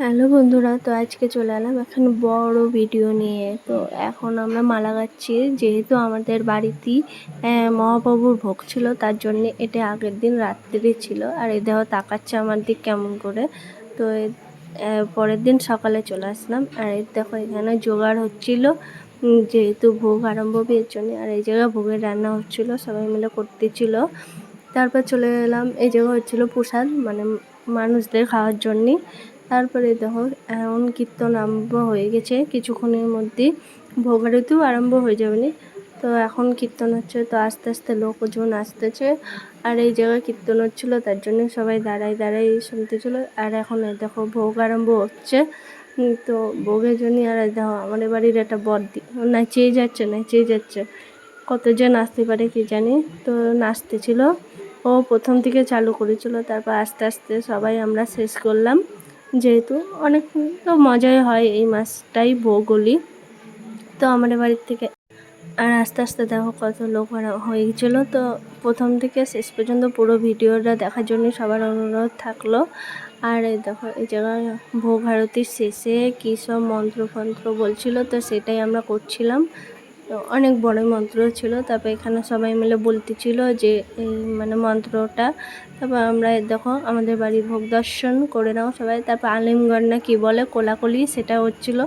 Hello বন্ধুরা, তো আজকে চলে এলাম এখন বড় ভিডিও নিয়ে। তো এখন আমরা মালা গাচ্ছি, যেহেতু আমাদের বাড়িতেই মহাপ্রভুর ভোগ ছিল, তার জন্য এটা আগের দিন রাত্রে ছিল। আর এই দেহ তাকাচ্ছে আমার দিক কেমন করে। তো পরের দিন সকালে চলে আসলাম। আর এই দেখো এখানে জোগাড় হচ্ছিল যেহেতু ভোগ আরম্ভ এর জন্য। আর এই জায়গায় ভোগের রান্না হচ্ছিল, সবাই মিলে করতেছিল। তারপর চলে এলাম, এই জায়গা হচ্ছিল প্রসাদ মানে মানুষদের খাওয়ার জন্যে। তারপরে দেখো, এখন কীর্তন আরম্ভ হয়ে গেছে। কিছুক্ষণের মধ্যেই ভোগ আরতিও আরম্ভ হয়ে যাবে তো এখন কীর্তন হচ্ছে, তো আস্তে আস্তে লোকজন আসতেছে। আর এই জায়গায় কীর্তন হচ্ছিল, তার জন্য সবাই দাঁড়াই দাঁড়াই শুনতেছিল। আর এখন দেখো, ভোগ আরম্ভ হচ্ছে। তো ভোগের জন্য আর দেখো, আমাদের বাড়ির একটা বর্দি নাচিয়ে যাচ্ছে নাচিয়ে যাচ্ছে। কতজন আসতে পারে কি জানি। তো নাচতেছিল। ও প্রথম থেকে চালু করেছিল, তারপর আস্তে আস্তে সবাই আমরা শেষ করলাম। যেহেতু অনেক তো মজাই হয় এই মাসটাই ভোগলি তো আমাদের বাড়ির থেকে আর আস্তে আস্তে দেখো কত লোক হয়ে গেছিল। তো প্রথম থেকে শেষ পর্যন্ত পুরো ভিডিওটা দেখার জন্য সবার অনুরোধ থাকল। আর এই দেখো, এই জায়গায় ভোগ আরতির শেষে কী সব মন্ত্র ফন্ত্র বলছিল, তো সেটাই আমরা করছিলাম। অনেক বড় মন্ত্র ছিল, তারপর এখানে সবাই মিলে বলতেছিল যে, এই মানে মন্ত্রটা। তারপর আমরা দেখো, আমাদের বাড়ির ভোগ দর্শন করে নাও সবাই। তারপর আলিমগড় না কী বলে, কোলাকুলি, সেটা হচ্ছিল।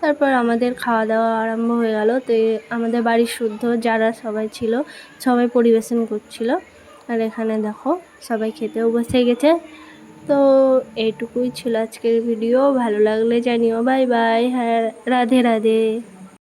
তারপর আমাদের খাওয়া দাওয়া আরম্ভ হয়ে গেল। তো আমাদের বাড়ির শুদ্ধ যারা সবাই ছিল, সবাই পরিবেশন করছিল। আর এখানে দেখো, সবাই খেতেও বসে গেছে। তো এইটুকুই ছিল আজকের ভিডিও। ভালো লাগলে জানিও। Bye bye. হ্যাঁ রাধে রাধে।